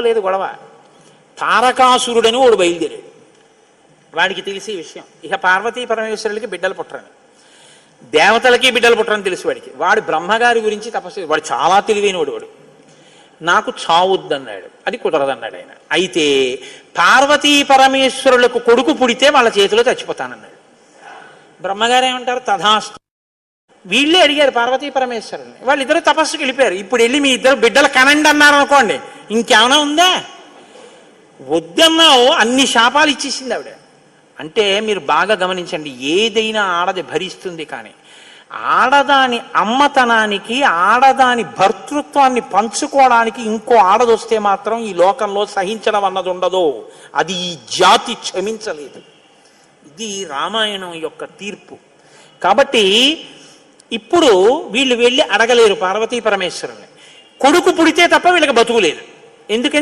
లేదు గొడవ. తారకాసురుడని వాడు బయలుదేరాడు. వాడికి తెలిసి ఈ విషయం. ఇక పార్వతీ పరమేశ్వరులకి బిడ్డలు పుట్టరని. దేవతలకి బిడ్డలు పుట్టరని తెలుసు వాడికి. వాడు బ్రహ్మగారి గురించి తపస్సు వాడు చాలా తెలివైనవాడు వాడు. నాకు చావుద్దన్నాడు. అది కుదరదన్నాడు ఆయన. అయితే పార్వతీ పరమేశ్వరులకు కొడుకు పుడితే వాళ్ళ చేతిలో చచ్చిపోతానన్నాడు. బ్రహ్మగారు ఏమంటారు? తథాస్తు. వీళ్ళే అడిగారు పార్వతీ పరమేశ్వరుని వాళ్ళిద్దరు తపస్సుకి వెళ్ళిపోయారు. ఇప్పుడు వెళ్ళి మీ ఇద్దరు బిడ్డలు కనండి అన్నారు అనుకోండి. ఇంకేమైనా ఉందా? వద్దన్నావు అన్ని శాపాలు ఇచ్చేసింది ఆవిడ. అంటే మీరు బాగా గమనించండి ఏదైనా ఆడది భరిస్తుంది కానీ ఆడదాని అమ్మతనానికి ఆడదాని భర్తృత్వాన్ని పంచుకోవడానికి ఇంకో ఆడదొస్తే మాత్రం ఈ లోకంలో సహించడం అన్నది ఉండదు. అది ఈ జాతి క్షమించలేదు. ఇది రామాయణం యొక్క తీర్పు. కాబట్టి ఇప్పుడు వీళ్ళు వెళ్ళి అడగలేరు పార్వతీ పరమేశ్వరుని. కొడుకు పుడితే తప్ప వీళ్ళకి బతుకులేదు. ఎందుకంటే